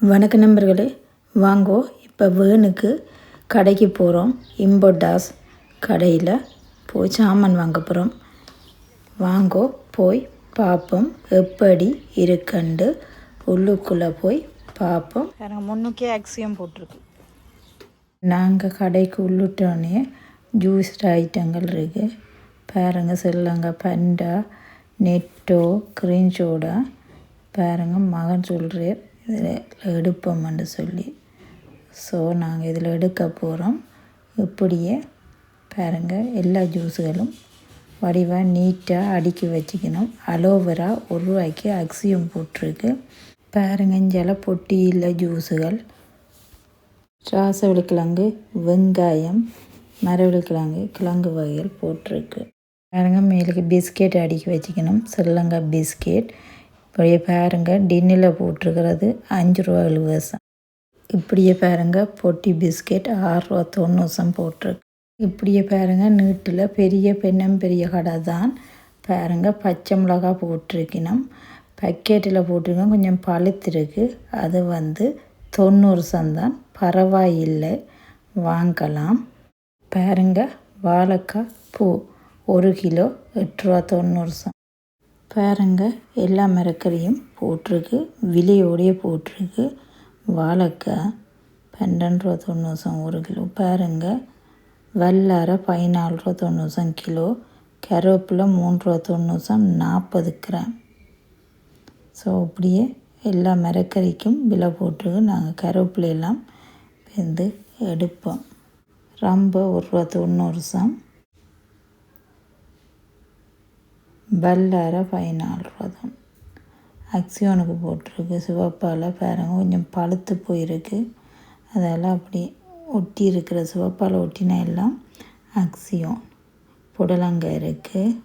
வணக்க நண்பர்களே வாங்கோ இப்போ வேனுக்கு கடைக்கு போகிறோம் இம்போட்டாஸ் கடையில் போய் சாமான் வாங்க போகிறோம் வாங்கோ போய் பார்ப்போம் எப்படி இருக்குண்டு உள்ளுக்குள்ளே போய் பார்ப்போம் எனக்கு முன்னுக்கே ஆக்சியம் போட்டிருக்கு. நாங்கள் கடைக்கு உள்ளிட்டோன்னே ஜூஸ் ஐட்டங்கள் இருக்குது பாருங்க செல்லங்க பண்டா நெட்டோ க்ரீன் சோடா பாருங்க மகன் சொல்கிறார் இதில் எடுப்போம்னு சொல்லி. ஸோ நாங்கள் இதில் எடுக்க போகிறோம் இப்படியே பாருங்கள் எல்லா ஜூஸுகளும் வடிவாக நீட்டாக அடுக்கி வச்சுக்கணும். அலோவரா ஒரு ரூபாய்க்கு அக்சியம் போட்டிருக்கு. பாருங்க இஞ்சால பொட்டியில் ஜூஸுகள். ராசவள்ளிக்கிழங்கு வெங்காயம் மரவள்ளிக்கிழங்கு கிழங்கு வகைகள் போட்டிருக்கு. பாருங்கள் மேலுக்கு பிஸ்கெட் அடுக்கி வச்சுக்கணும். சில்லங்காய் பிஸ்கெட். இப்படியே பாருங்கள் டின்னில் போட்டிருக்கிறது அஞ்சு ரூபா இலவசம். இப்படியே பாருங்கள் பொட்டி பிஸ்கெட் ஆறுரூவா தொண்ணூசம் போட்டிருக்கு. இப்படியே பாருங்கள் நீட்டில் பெரிய பெண்ணம் பெரிய கடை தான். பாருங்கள் பச்சை மிளகா போட்டிருக்கணும். பக்கெட்டில் போட்டிருக்கோம் கொஞ்சம் பழுத்திருக்கு. அது வந்து தொண்ணூறு சந்தான் பரவாயில்லை வாங்கலாம். பாருங்கள் வாழைக்காய் பூ ஒரு கிலோ எட்டு ரூபா தொண்ணூறு சம் பாருங்க எல்லா மரக்கறியும் போட்டிருக்கு விலையோடையே போட்டிருக்கு. வாழைக்காய் பன்னெண்டு ரூபா தொண்ணூறு ஒரு கிலோ. பாருங்க வல்லாரை பதினாலு ரூபா தொண்ணூறு கிலோ. கருவேப்பிலை மூன்று ரூபா தொண்ணூறு நாற்பது கிராம். ஸோ அப்படியே எல்லா மரக்கறிக்கும் விலை போட்டிருக்கு. நாங்கள் கருவேப்பிலையெல்லாம் வந்து எடுப்போம். ரொம்ப ஒரு ரூபா தொண்ணூறு சம். பல்லார பதினாலு ரூபா தான் அக்சியோனுக்கு போட்டிருக்கு. சிவப்பால் பாருங்க கொஞ்சம் பழுத்து போயிருக்கு. அதெல்லாம் அப்படி ஒட்டி இருக்கிற சிவப்பால் ஒட்டினா எல்லாம் அக்சியோன் புடலங்காய் இருக்குது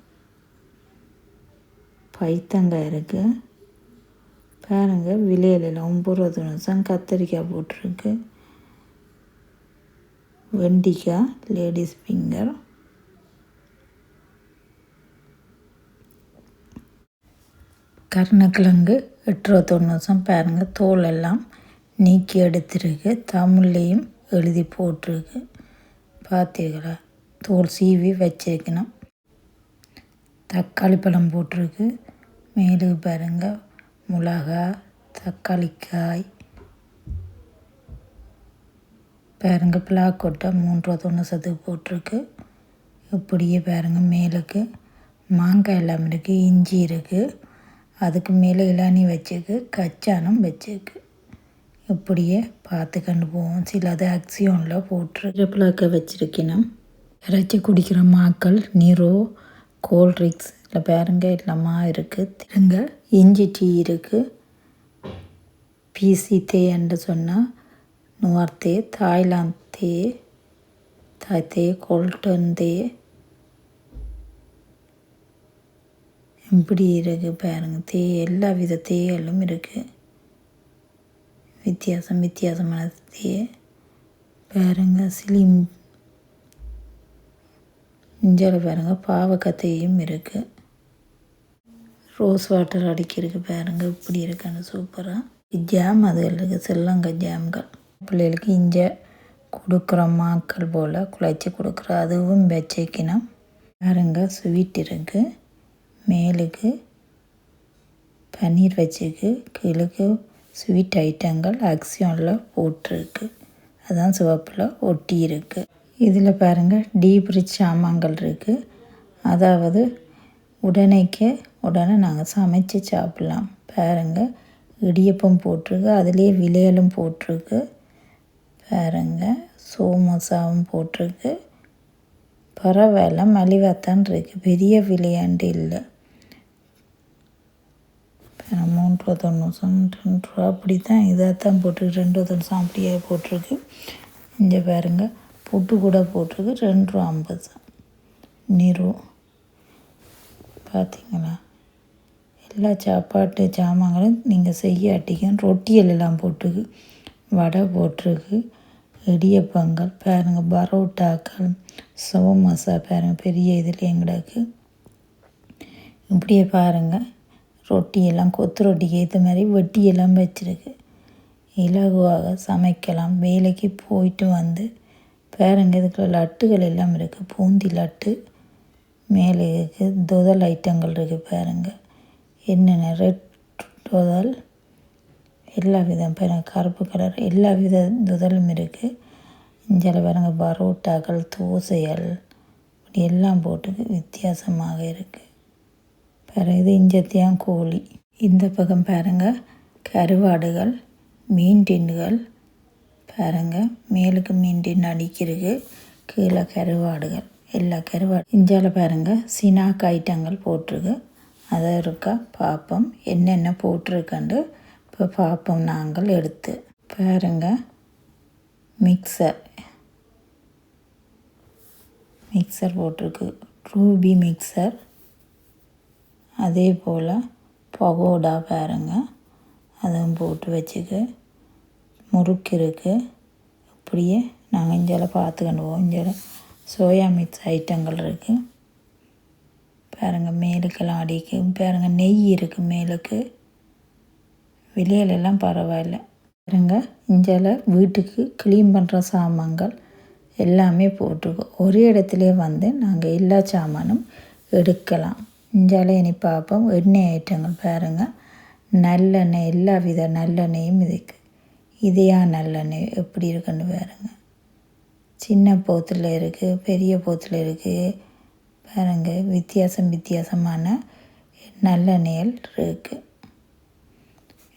பைத்தங்காய் இருக்குது பாருங்கள் விலையில ஒம்பது ரூபா நிமிஷம் கத்திரிக்காய் போட்டிருக்கு. வெண்டிக்காய் லேடிஸ் ஃபிங்கர். கருணக்கிழங்கு எட்டு ரூபா பாருங்கள் தோல் எல்லாம் நீக்கி எடுத்துருக்கு. தமிழ்லேயும் எழுதி போட்டிருக்கு. பார்த்தீங்களா தோல் சீவி வச்சிருக்கணும். தக்காளி பழம் போட்டிருக்கு. மேலுக்கு பாருங்க. மிளகா தக்காளிக்காய். பாருங்கள் பிளாக்கொட்டை மூணு ரூபா தொண்ணூறு போட்டிருக்கு. இப்படியே பாருங்கள் மேலுக்கு. மாங்காய் எல்லாம் இருக்குது இஞ்சி இருக்குது அதுக்கு மேலே இளநி வச்சுக்கு கச்சானம் வச்சுக்கு. இப்படியே பார்த்து கண்டு போவோம் சில அது அக்சியோனில் போட்டு பிளாக்க வச்சுருக்கணும் இறைச்சி குடிக்கிற மாக்கள் நீரோ கோல்ட்ரிக்ஸ் இல்லை பேருங்க எல்லாமா இருக்குது திருங்க இஞ்சி டீ இருக்குது பிசி தேன்னு சொன்னால் நுவார்த்தே தாய்லாந்து தே தாய் தே கோல்டன் தே இப்படி இருக்குது பாருங்க. தே எல்லா வித தேகளும் இருக்குது வித்தியாசம் வித்தியாசமான தே. பாருங்க சிலிம். இஞ்சால் பாருங்க பாவக்கத்தையும் இருக்குது ரோஸ் வாட்டர் அடிக்கிறதுக்கு பாருங்க இப்படி இருக்கான்னு சூப்பராக ஜாம் அதுகள் இருக்குது செல்லங்க ஜாம்கள். பிள்ளைகளுக்கு இஞ்ச கொடுக்குற மாக்கள் போல் குழைச்சி கொடுக்குற அதுவும் வச்சிக்கணும். பாருங்க ஸ்வீட் இருக்குது மேலுக்கு பன்னீர் வச்சுக்கு கீழுக்கு ஸ்வீட் ஐட்டங்கள் அக்ஸியோனில் போட்டிருக்கு. அதான் சிவப்பில் ஒட்டி இருக்குது இதில் பாருங்கள் டீப் ரிச் சாமான்கள் இருக்குது அதாவது உடனேக்கே உடனே நாங்கள் சமைச்சு சாப்பிட்லாம். பாருங்கள் இடியப்பம் போட்டிருக்கு அதுலேயே விலையலும் போட்டிருக்கு. பாருங்கள் சோமோசாவும் போட்டிருக்கு. பரவாயில்ல மலிவாத்தான் இருக்குது பெரிய விளையாண்டு இல்லை. மூணு ரூபா ரெண்டு ரூபா. அப்படி தான் இதாக தான் போட்டிருக்கு. ரெண்டு ரூபா அப்படியே போட்டிருக்கு. இங்கே பாருங்கள் புட்டு கூட போட்டிருக்கு. ரெண்டு ரூபா ஐம்பது நீரு. பார்த்தீங்களா எல்லா சாப்பாட்டு சாமான்களும் நீங்கள் செய்யாட்டிக்கும் ரொட்டியல் எல்லாம் போட்டிருக்கு. வடை போட்டிருக்கு. இடியப்பங்கள் பாருங்கள் பரோட்டாக்கள் சோமசா பாருங்கள் பெரிய இதில் எங்கடாக்கு இப்படியே பாருங்கள் ரொட்டியெல்லாம் கொத்து ரொட்டிக்கு ஏற்ற மாதிரி வெட்டியெல்லாம் வச்சுருக்கு. இலகுவாக சமைக்கலாம். வேலைக்கு போயிட்டு வந்து பாருங்க இதுக்குள்ள லட்டுகள் எல்லாம் இருக்குது பூந்தி லட்டு மேலே இருக்குது துதல் ஐட்டங்கள் இருக்குது பாருங்க. என்னென்ன ரெட் துதல் எல்லா விதம் பாருங்க கருப்பு கலர் எல்லா வித துதலும் இருக்குது இஞ்சால பாருங்க பரோட்டாக்கள் தோசைகள் இப்படி எல்லாம் போட்டு வித்தியாசமாக இருக்குது பிறகு இது இஞ்சத்தியான் கோழி. இந்த பக்கம் பாருங்க கருவாடுகள் மீன் டின்னுகள் பாருங்க மேலுக்கு மீன் டின் அடிக்கிறது கீழே கருவாடுகள். எல்லா கருவாடு இஞ்சால பாருங்க சினாக்கு ஐட்டங்கள் போட்டிருக்கு. அதை இருக்கா பார்ப்போம் என்னென்ன போட்டிருக்கண்டு இப்போ பார்ப்போம் நாங்கள் எடுத்து. பாருங்க மிக்சர். மிக்சர் போட்டிருக்கு. Ruby mixture. அதே போல் பகோடா பாருங்க. அதுவும் போட்டு வச்சுக்கு. முறுக்கு இருக்குது இப்படியே நாங்கள் இஞ்சால பார்த்துக்கண்டு போவோம் இஞ்சால சோயா மிக்ஸ் ஐட்டங்கள் இருக்குது பாருங்கள் மேலுக்கெல்லாம் அடிக்கு. பாருங்கள் நெய் இருக்குது மேலுக்கு. வெளியிலெல்லாம் பரவாயில்ல. பாருங்க இஞ்சால வீட்டுக்கு க்ளீன் பண்ணுற சாமான்கள் எல்லாமே போட்டிருக்கோம் ஒரே இடத்துல வந்து நாங்கள் எல்லா சாமானும் எடுக்கலாம். இஞ்சால இனி பார்ப்போம் எண்ணெய் ஐட்டங்கள் பாருங்கள் நல்லெண்ணெய் எல்லா வித நல்லெண்ணெயும் இதுக்கு. இதையா நல்லெண்ணெய்? எப்படி இருக்குன்னு பாருங்கள் சின்ன போத்தில் இருக்குது பெரிய போத்தில் இருக்குது பாருங்க வித்தியாசம் வித்தியாசமான நல்லெண்ணெய்கள் இருக்குது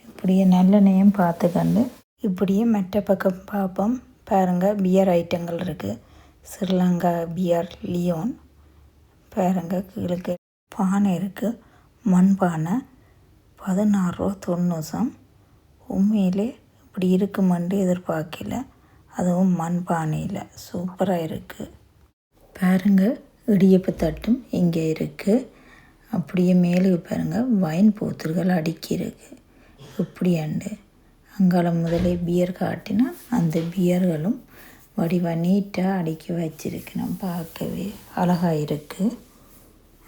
இப்படியே நல்லெண்ணெயும் பார்த்துக்கண்டு இப்படியே மற்ற பக்கம் பார்ப்போம் பாருங்கள் பியர் ஐட்டங்கள் இருக்குது ஸ்ரீலங்கா பியர் லியோன் பாருங்க கீழே பானை இருக்குது பதினாறுரூவா பதினாறு ரூபா தொண்ணூசம். உண்மையிலே இப்படி இருக்குமென்று எதிர்பார்க்கல. அதுவும் மண் பானையில் சூப்பராக இருக்குது பாருங்கள் இடியப்பு தட்டும் இங்கே இருக்குது அப்படியே மேலே பாருங்கள் வைன் போத்தல்கள் அடிக்கிருக்கு இப்படியாண்டு அங்கால முதலே பியர் காட்டினா அந்த பியர்களும் வடிவ நீட்டாக அடுக்கி வச்சிருக்கணும் பார்க்கவே அழகாக இருக்குது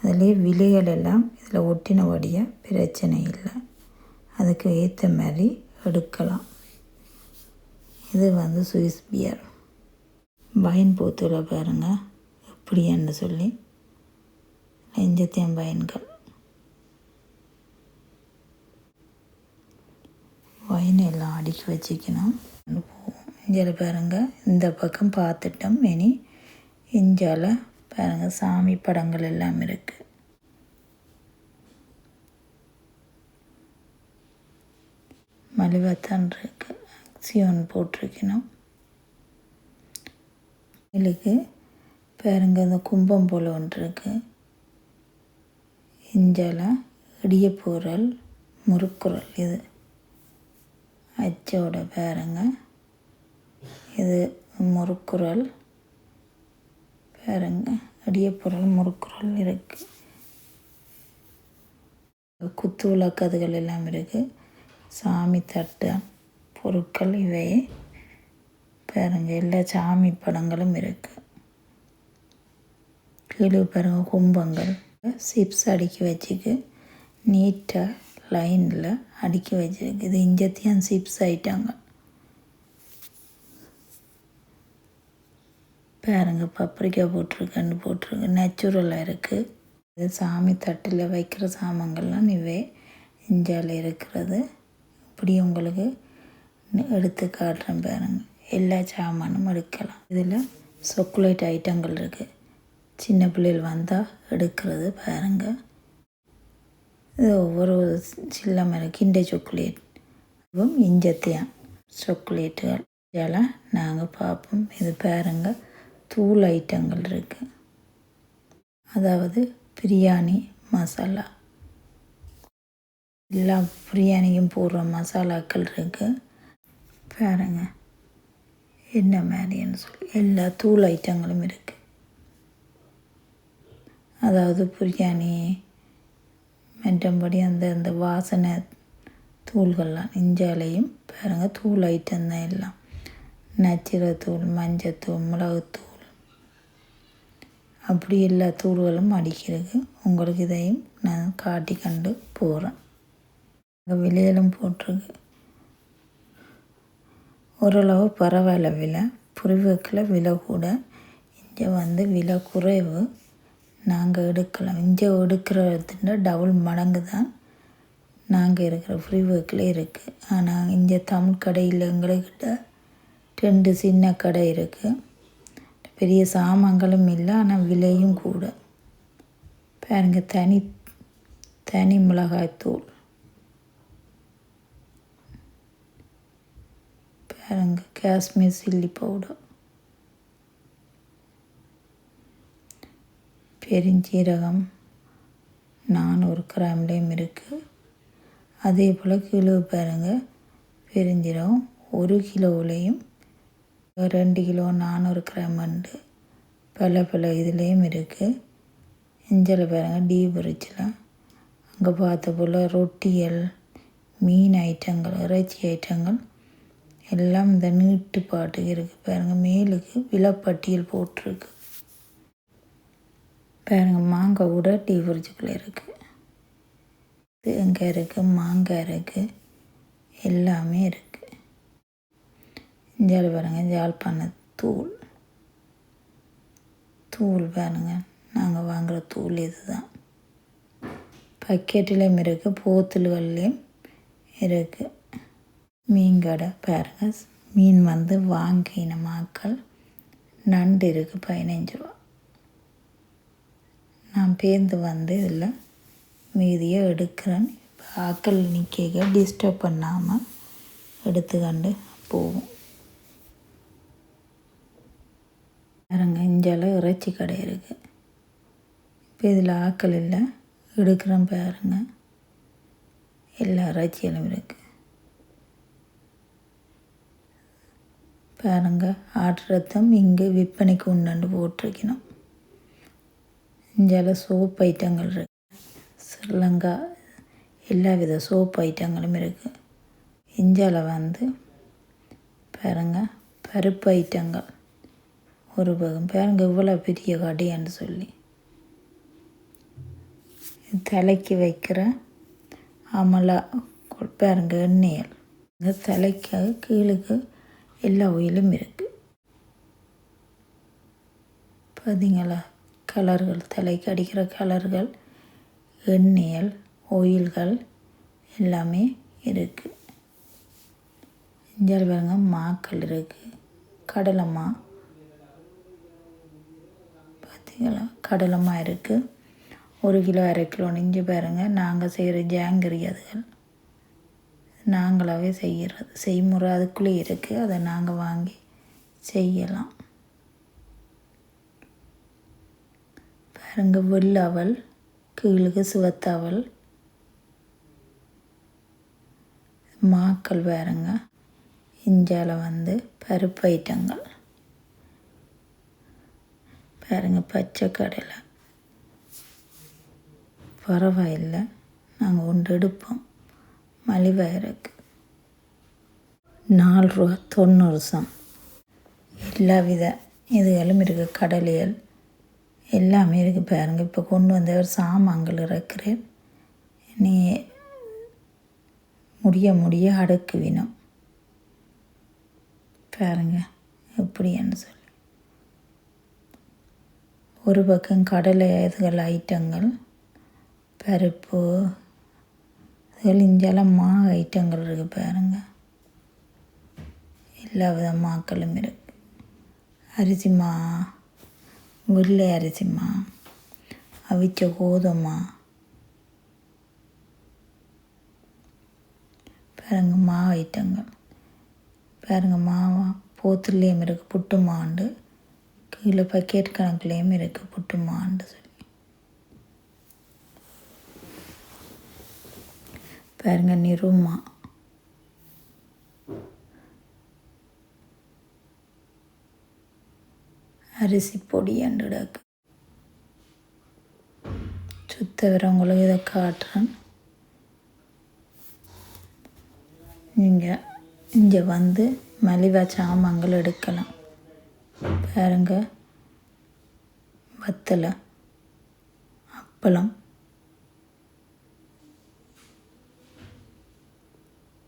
அதிலே விலைகள் எல்லாம் இதில் ஒட்டினபடிய பிரச்சனை இல்லை. அதுக்கு ஏற்ற மாதிரி எடுக்கலாம். இது வந்து சுவிஸ் பியர். பைன் போத்துல பாருங்கள் எப்படின்னு சொல்லி. நெஞ்சத்தையும் பயன்கள். வயனை எல்லாம் அடுக்கி வச்சுக்கணும். இஞ்சில் பாருங்கள் இந்த பக்கம் பார்த்துட்டோம். இனி இஞ்சால பாருங்க சாமி படங்கள் எல்லாம் இருக்கு. மலிவத்தான் இருக்கு. ஆக்சியோன் போட்டிருக்கணும். இதுக்கு பாருங்க இந்த கும்பம் போல் ஒன்று இருக்கு. இஞ்சால இடியப்பூரல் முறுக்குரல் இது. அச்சோட பாருங்க. இது முறுக்குரல். பாருங்க. பொருள் முறுக்குறல் இருக்குது குத்து விளக்கதுகள் எல்லாம் இருக்குது சாமி தட்டு பொருட்கள் இவை. பாருங்க எல்லா சாமி படங்களும் இருக்குது கீழே பாருங்க கும்பங்கள். சிப்ஸ் அடுக்கி வச்சுக்கு நீட்டாக லைனில் அடுக்கி வச்சிருக்கு. இது இஞ்சத்தையும் சிப்ஸ் ஆயிட்டாங்க. பாருங்க பப்ரிக்கா போட்டிருக்கன்னு போட்டிருக்கு நேச்சுரலாக இருக்குது இது சாமி தட்டில் வைக்கிற சாமான்கள்லாம் இவே இஞ்சால் இருக்கிறது. இப்படி உங்களுக்கு எடுத்து காட்டுறேன் பாருங்க. எல்லா சாமானும் எடுக்கலாம். இதில் சாக்லேட் ஐட்டங்கள் இருக்குது சின்ன பிள்ளைகள் வந்தால் எடுக்கிறது பாருங்க. இது ஒவ்வொரு சில்லமர கிண்டை சாக்லேட் இதுவும் இஞ்சத்தியான் சாக்லேட்டுகள் இதெல்லாம் நாங்கள் பார்ப்போம். இது பாருங்கள் தூள் ஐட்டங்கள் இருக்குது அதாவது பிரியாணி மசாலா. எல்லா பிரியாணியும் போடுற மசாலாக்கள் இருக்குது பாருங்க. என்ன மாதிரின்னு சொல்லி எல்லா தூள் ஐட்டங்களும் இருக்குது அதாவது பிரியாணி மற்றபடி அந்த அந்த வாசனை தூள்கள்லாம் இஞ்சாலையும் பாருங்கள் தூள் ஐட்டம் தான் எல்லாம். நச்சிரத்தூள் மஞ்சத்தூள் மிளகுத்தூள் அப்படி எல்லா தூள்களும் அடிக்கிறது. உங்களுக்கு இதையும் நான் காட்டி கண்டு போகிறேன் விலையிலும் போட்டிருக்கு. ஓரளவு பரவாயில்ல விலை. புரிவுக்கில் விலை கூட. இங்கே வந்து விலை குறைவு. நாங்கள் எடுக்கலாம். இங்கே எடுக்கிறதுன்ற டபுள் மடங்கு தான் நாங்கள் இருக்கிற ஃப்ரீ ஒர்க்கில் இருக்குது ஆனால் இங்கே தமிழ் கடையில் எங்கள்கிட்ட ரெண்டு சின்ன கடை இருக்குது பெரிய சாமான்களும் இல்லை ஆனால் விலையும் கூட. பாருங்க தனி தனி மிளகாய்த்தூள். பாருங்க காஷ்மீர் சில்லி பவுடர். பெருஞ்சீரகம் நானூறு கிராம்லேயும் இருக்குது அதே போல் கிலோ பாருங்கள் பெருஞ்சீரகம் ஒரு கிலோவிலையும் ரெண்டு கிலோ நானூறு கிராம் உண்டு பல பல இதுலேயும் இருக்குது இஞ்சில் பாருங்கள் டீ பிரிட்ஜில் அங்கே பார்த்த போல் ரொட்டியல் மீன் ஐட்டங்கள் இறைச்சி ஐட்டங்கள் எல்லாம் இந்த நீட்டு பாட்டுக்கு இருக்குது பாருங்கள் மேலுக்கு விலப்பட்டியல் போட்டிருக்கு. பாருங்கள் மாங்காய் கூட டீ ஃப்ரிட்ஜுக்குள்ளே இருக்குது தேங்காய் இருக்குது மாங்காய் இருக்குது எல்லாமே இருக்குது இஞ்சால் பாருங்கள் ஜாழ்ப்பாண தூள். தூள் பாருங்க நாங்கள் வாங்குகிற தூள் இது தான் பக்கெட்டிலையும் இருக்குது போத்தல்கள்லேயும் இருக்குது மீன் கடை பாருங்கள் மீன் வந்து வாங்கின மாக்கள் நண்டு இருக்குது பதினஞ்சு ரூபா. நான் பேர்ந்து வந்து இதில் மீதியை எடுக்கிறேன். இப்போ ஆக்கள் நிற்க டிஸ்டர்ப் பண்ணாமல் எடுத்துக்கண்டு போவோம். பாருங்க இஞ்சால இறைச்சி கடை இருக்குது இப்போ இதில் ஆக்கள் இல்லை. எடுக்கிறேன் பாருங்க. எல்லா இறைச்சிகளும் இருக்குது பாருங்க ஆட்டுறதும் இங்கே விற்பனைக்கு உண்டாண்டு போட்டிருக்கணும். இஞ்சால சோப் ஐட்டங்கள் இருக்கு. ஸ்ரீலங்கா எல்லா வித சோப் ஐட்டங்களும் இருக்குது இஞ்சால வந்து பாருங்க பருப்பு ஐட்டங்கள். ஒரு பகம் பாருங்க இவ்வளோ பெரிய கடையான்னு சொல்லி. தலைக்கு வைக்கிற அமலா பாருங்க எண்ணெயல் இந்த தலைக்கு கீழுக்கு எல்லா ஒயிலும் இருக்குது பார்த்தீங்களா கலர்கள் தலைக்கு அடிக்கிற கலர்கள் எண்ணெயல் ஒயில்கள் எல்லாமே இருக்குது இஞ்சால் பாருங்க மாக்கள் இருக்குது கடலை மா பார்த்தீங்களா கடலமாக இருக்குது ஒரு கிலோ அரை கிலோ இஞ்சி பாருங்க. நாங்கள் செய்கிற ஜாங்கிரி அதுகள். நாங்களாகவே செய்கிறது செய்முறை அதுக்குள்ளே இருக்குது அதை நாங்கள் வாங்கி செய்யலாம். பாருங்க வெள்ளவல் கீழுக்கு சிவத்தவல். மாக்கள் பாருங்கள் இஞ்சால வந்து பருப்பு ஐட்டங்கள். பாருங்க பச்சை கடலை பரவாயில்லை நாங்கள் ஒன்று எடுப்போம். மலிவாயிருக்கு நாலு ரூபா தொண்ணூறு சம். எல்லா வித இதுகளும் இருக்குது கடலியல் எல்லாமே இருக்குது பாருங்க இப்போ கொண்டு வந்த ஒரு சாமான்கள் இருக்கிறேன் நீ முடிய முடிய அடுக்குவினம் பாருங்க எப்படின்னு சொல்லி. ஒரு பக்கம் கடலை இதுகள் ஐட்டங்கள் பருப்பு இதுகள் இஞ்செல்லாம் மா ஐட்டங்கள் இருக்குது பாருங்க. எல்லா வித மாக்களும் இருக்குது அரிசி மா வெள்ளை அரிசி மா அவிச்ச கோதுமை பாருங்க மா ஐட்டங்கள். பாருங்க மாவா போத்துலேயும் இருக்குது புட்டு மாண்டு. கீழே பக்கெட் கணக்குலேயும் இருக்குது புட்டுமான்னு சொல்லி. பாருங்க நிருமா. அரிசி பொடி அண்டுடாக்கு சுத்த வரவங்களுக்கு இதை காட்டுறேன். நீங்கள் இங்கே வந்து மலிவா சாமான்கள் எடுக்கலாம். பாருங்க. வத்தலை அப்பளம்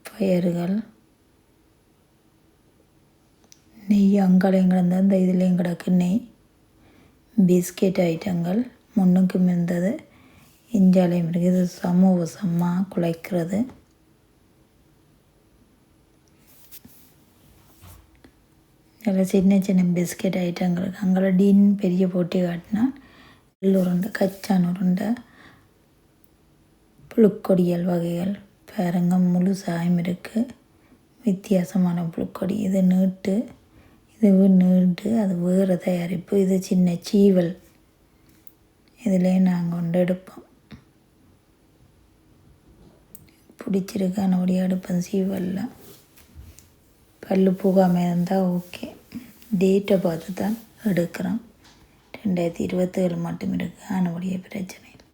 பயறுகள் நெய் அங்காலையும் கிடந்த இந்த இதுலேயும் கிடக்கு நெய். பிஸ்கெட் ஐட்டங்கள் முன்னுக்கும் இருந்தது. இஞ்சாலையும் இருக்குது. இது சமூகமாக குலைக்கிறது. இதில் சின்ன சின்ன பிஸ்கெட் ஐட்டங்கள். இருக்கு அங்கே டீன் பெரிய போட்டி காட்டினா எள் உருண்டை கச்சான் உருண்டை புழுக்கொடியல் வகைகள் பாருங்க முழு சாயம் இருக்குது வித்தியாசமான புழுக்கொடி. இது நீட்டு இது நீட்டு அது வேறு தயாரிப்பு. இது சின்ன சீவல். இதிலே நாங்கள் கொண்டு எடுப்போம். பிடிச்சிருக்கான ஒடியா எடுப்போம் சீவலில். கல் போகாமல் இருந்தால் ஓகே டேட்டை பார்த்து தான் எடுக்கிறோம் ரெண்டாயிரத்தி இருபத்தேழு மட்டும் இருக்குது ஆனபடிய பிரச்சனை இல்லை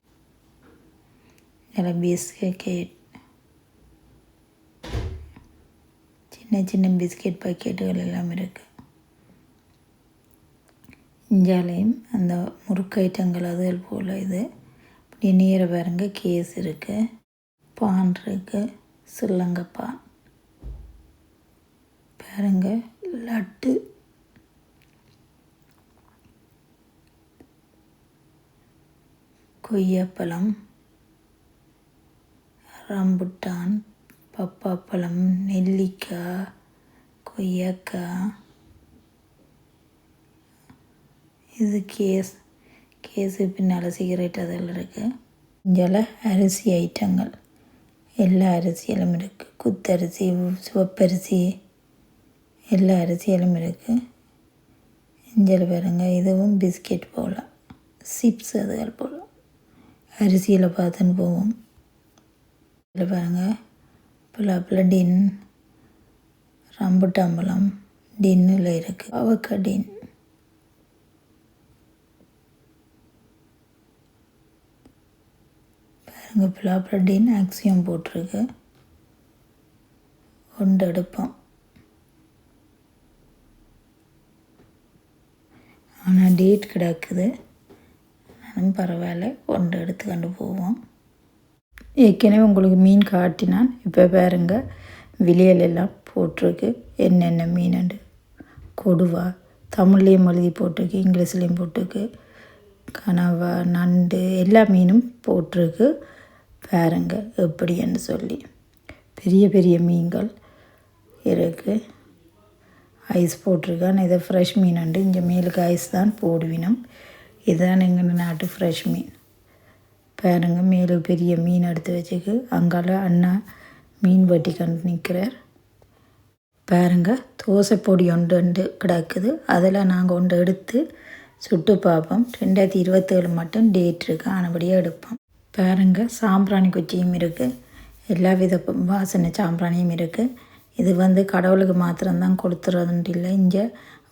இதில் பிஸ்கெட் சின்ன சின்ன பிஸ்கெட் பாக்கெட்டுகள் எல்லாம் இருக்குது இஞ்சாலையும் அந்த முறுக்கு ஐட்டங்கள் அதுகள் போல் இது இப்படி நீரை பாருங்க கேஸ் இருக்குது பான் இருக்குது சில்லங்கப்பான் பாருங்க. லட்டு. கொய்யாப்பழம். ரம்புட்டான். பப்பாப்பழம். நெல்லிக்காய். கொய்யாக்காய். இது கேஸ். கேஸு பின்னால் சிகரெட் அதெல்லாம் இருக்குது இங்கே அரிசி ஐட்டங்கள். எல்லா அரிசியிலும் இருக்குது குத்தரிசி சிவப்பரிசி எல்லா அரிசியிலும் இருக்குது இஞ்சில் பாருங்க இதுவும் பிஸ்கெட் போல். சிப்ஸ் அதுகள் போல். அரிசியில் பார்த்துன்னு போவோம். இதில் பாருங்கள் பிள்ளாப்பில் டின் ரம்புட்டாம்பழம் டின்னில் இருக்குது அவக்கா டின். பாருங்கள் பிள்ளாப்பில் டின் ஆக்சியம் போட்டிருக்கு. ஒன்று எடுப்போம் ஆனால் டேட் கிடக்குது. நானும் பரவாயில்ல கொண்டு எடுத்து கொண்டு போவோம். ஏற்கனவே உங்களுக்கு மீன் காட்டினான். இப்போ பாருங்க விலையில எல்லாம் போட்டிருக்கு. என்னென்ன மீனுண்டு கொடுவா தமிழ்லேயும் எழுதி போட்டிருக்கு இங்கிலீஷ்லேயும் போட்டிருக்கு. கனவா நண்டு எல்லா மீனும் போட்டிருக்கு. பாருங்க எப்படின்னு சொல்லி. பெரிய பெரிய மீன்கள் இருக்குது ஐஸ் போட்டிருக்கான். இதை ஃப்ரெஷ் மீன் உண்டு இங்கே மேலுக்கு ஐஸ் தான் போடுவினம். இதுதான் எங்கள் நாட்டு ஃப்ரெஷ் மீன். பாருங்க மேலே பெரிய மீன் எடுத்து வச்சுக்கு. அங்கால அண்ணா மீன் வெட்டி கண்டு நிற்கிறார் பாருங்க தோசை பொடி ஒன்று ஒன்று கிடக்குது. அதில் நாங்கள் ஒன்று எடுத்து சுட்டு பார்ப்போம். ரெண்டாயிரத்தி இருபத்தேழு மட்டும் டேட் இருக்குது ஆனபடியாக எடுப்போம். பாருங்கள் சாம்பிராணி குச்சியும் இருக்குது எல்லா வித வாசனை சாம்பிராணியும் இருக்குது இது வந்து கடவுளுக்கு மாத்திரம்தான் கொளுத்துறதுன்ட்டு இல்லை. இங்கே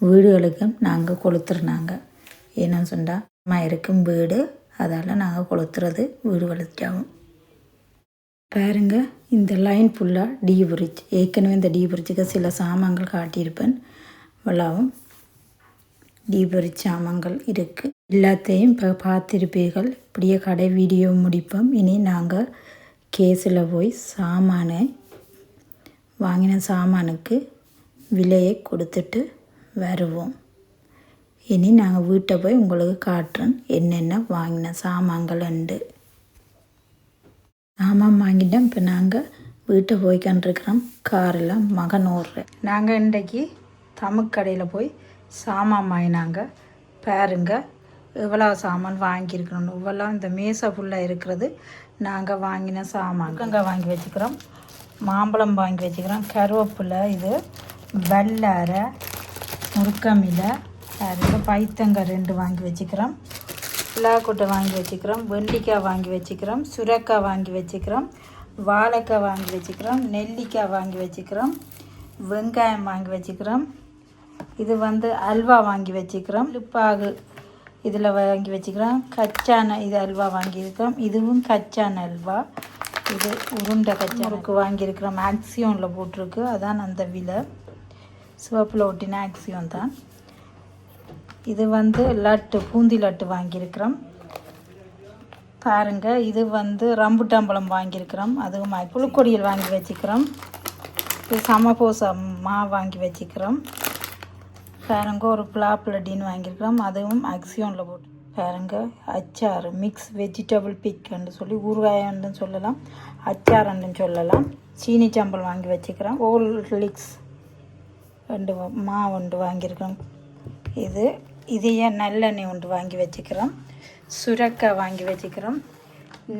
வீடுகளுக்கும் நாங்கள் கொளுத்துறனாங்க. ஏன்னு சொன்னால் அம்மா இருக்கும் வீடு அதால் நாங்கள் கொளுத்துறது வீடு வளர்ச்சாகும் பாருங்க இந்த லைன் ஃபுல்லாக டீ பிரிட்ஜ் ஏற்கனவே இந்த டீ பிரிட்ஜுக்கு சில சாமான்கள் காட்டியிருப்பேன். இவ்வளவும் டீ பிரிட்ஜ் சாமான்கள் இருக்குது எல்லாத்தையும் இப்போ பார்த்துருப்பீர்கள். இப்படியே கடை வீடியோ முடிப்போம். இனி நாங்கள் கேஸில் போய் சாமானை வாங்கின சாமானுக்கு விலையை கொடுத்துட்டு வருவோம். இனி நாங்கள் வீட்டை போய் உங்களுக்கு காட்டுறோம். என்னென்ன வாங்கின சாமான்கள் உண்டு. சாமான் வாங்கிட்டோம். இப்போ நாங்கள் வீட்டை போய்க்கண்டிருக்கிறோம் காரில் மகன் ஓடுறேன் நாங்கள் இன்றைக்கு தமிழ் கடையில் போய் சாமான் வாங்கினாங்க. பாருங்க எவ்வளோ சாமான் வாங்கியிருக்கணும். இவ்வளோ இந்த மேசை ஃபுல்லாக இருக்கிறது. நாங்கள் வாங்கின சாமான் அங்கே வாங்கி வச்சுக்கிறோம். மாம்பழம் வாங்கி வச்சுக்கிறோம் கருவேப்பிலை இது வெள்ளாரை முருக்கமிலை பாருங்க பைத்தங்காய் ரெண்டு வாங்கி வச்சுக்கிறோம் பிளாக்கொட்டை வாங்கி வச்சுக்கிறோம் வெண்டிக்காய் வாங்கி வச்சுக்கிறோம் சுரக்காய் வாங்கி வச்சுக்கிறோம் வாழைக்காய் வாங்கி வச்சுக்கிறோம் நெல்லிக்காய் வாங்கி வச்சுக்கிறோம் வெங்காயம் வாங்கி வச்சுக்கிறோம் இது வந்து அல்வா வாங்கி வச்சுக்கிறோம் லிப்பாகு இதில் வாங்கி வச்சுக்கிறோம் கச்சான இது அல்வா வாங்கியிருக்கிறோம் இதுவும் கச்சான அல்வா இது உருண்டை கச்சமுறுக்கு வாங்கியிருக்கிறோம் ஆக்சியோனில் போட்டிருக்கு. அதான் அந்த விலை. சிவப்பில் ஒட்டின ஆக்சியோன் தான். இது வந்து லட்டு பூந்தி லட்டு வாங்கியிருக்கிறோம். பாருங்க இது வந்து ரம்புட்டாம்பழம் வாங்கியிருக்கிறோம். அதுவும் மா- புழுக்கொடியில் வாங்கி வச்சுக்கிறோம். இது சமபோசா மா வாங்கி வச்சுக்கிறோம். பாருங்க ஒரு பிளாப்பில் டீன் வாங்கியிருக்கிறோம். அதுவும் அக்ஸியோனில் போட்டு பாருங்க அச்சாறு மிக்ஸ் வெஜிடபிள் பிக்குன்னு சொல்லி ஊறுகாயன்னு சொல்லலாம் அச்சாரன்னு சொல்லலாம். சீனி சாம்பல் வாங்கி வச்சுக்கிறோம் ஓல் லிக்ஸ் ரெண்டு மா ஒன்று வாங்கியிருக்கிறோம் இது இதையே நல்லெண்ணெய் ஒன்று வாங்கி வச்சுக்கிறோம். சுரக்காய் வாங்கி வச்சுக்கிறோம்.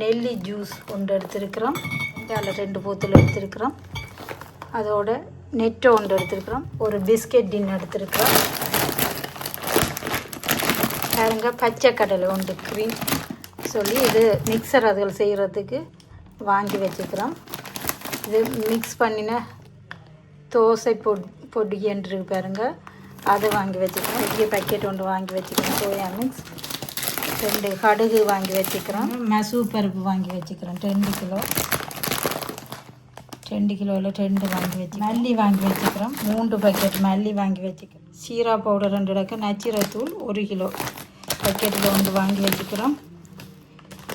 நெல்லி ஜூஸ் ஒன்று எடுத்திருக்கிறோம். அதில் ரெண்டு பூத்தில் எடுத்திருக்கிறோம். அதோட நெட்டை ஒன்று எடுத்திருக்கிறோம். ஒரு பிஸ்கெட் டின் எடுத்திருக்கிறோம். பாருங்க பச்சை கடலை ஒன்று க்ரீம் சொல்லி இது மிக்சர் அதுகள் செய்கிறதுக்கு வாங்கி வச்சுக்கிறோம். இது மிக்ஸ் பண்ணின தோசை பொட் பொடி என்று பாருங்க அதை வாங்கி வச்சுக்கிறோம். பெரிய பக்கெட் ஒன்று வாங்கி வச்சுக்கிறோம் சோயா மிக்ஸ் ரெண்டு கடுகு வாங்கி வச்சுக்கிறோம். மசூ பருப்பு வாங்கி வச்சுக்கிறோம் ரெண்டு கிலோ. ரெண்டு கிலோவில் ரெண்டு வாங்கி வச்சு மல்லி வாங்கி வச்சுக்கிறோம் மூன்று பக்கெட் மல்லி வாங்கி வச்சுக்கிறோம். சீரா பவுடர் ரெண்டு டக்கு நச்சீரத்தூள் ஒரு கிலோ. பாக்கெட்டில் வந்து வாங்கி வச்சுக்கிறோம்.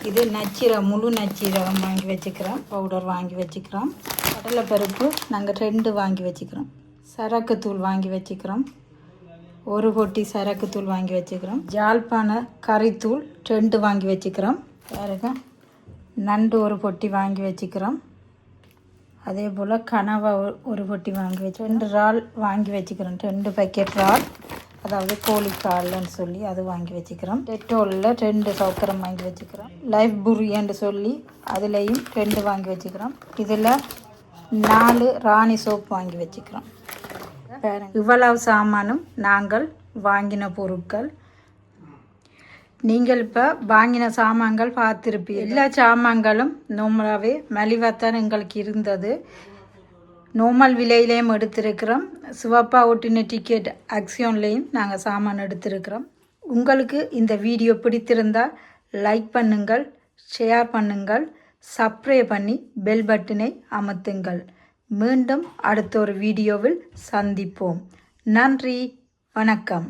இது நச்சீரை முழு நச்சீரகம் வாங்கி வச்சுக்கிறோம். பவுடர் வாங்கி வச்சுக்கிறோம். கடலைப்பருப்பு நாங்கள் ரெண்டு வாங்கி வச்சுக்கிறோம். சரக்குத்தூள் வாங்கி வச்சுக்கிறோம். ஒரு பொட்டி சரக்குத்தூள் வாங்கி வச்சுக்கிறோம். ஜாழ்ப்பாண கறித்தூள் ரெண்டு வாங்கி வச்சுக்கிறோம். பாருங்க நண்டு ஒரு பொட்டி வாங்கி வச்சுக்கிறோம். அதே போல் கனவா ஒரு- பொட்டி வாங்கி வச்சு ரெண்டு இறால் வாங்கி வச்சுக்கிறோம். ரெண்டு பக்கெட் இறால். அதாவது கோழி கால்னு சொல்லி அது வாங்கி வச்சுக்கிறோம். டெட்டோலில் ரெண்டு சௌக்கரம் வாங்கி வச்சுக்கிறோம். லைஃப் புரியன்னு சொல்லி அதுலேயும் ரெண்டு வாங்கி வச்சுக்கிறோம். இதில் நாலு ராணி சோப் வாங்கி வச்சுக்கிறோம். இவ்வளவு சாமானும் நாங்கள் வாங்கின பொருட்கள். நீங்கள் இப்போ வாங்கின சாமான்கள் பார்த்துருப்பீங்க எல்லா சாமான்களும் நம்மளாகவே மலிவாக தான் எங்களுக்கு இருந்தது. நோமல் விலையிலையும் எடுத்திருக்கிறோம். சிவப்பா ஒட்டின டிக்கெட் அக்ஷியோன்லேயும் நாங்கள் சாமான் எடுத்திருக்கிறோம். உங்களுக்கு இந்த வீடியோ பிடித்திருந்தால் லைக் பண்ணுங்கள் ஷேர் பண்ணுங்கள் சப்ஸ்கிரைப் பண்ணி பெல் பட்டனை அமர்த்துங்கள். மீண்டும் அடுத்த ஒரு வீடியோவில் சந்திப்போம். நன்றி வணக்கம்.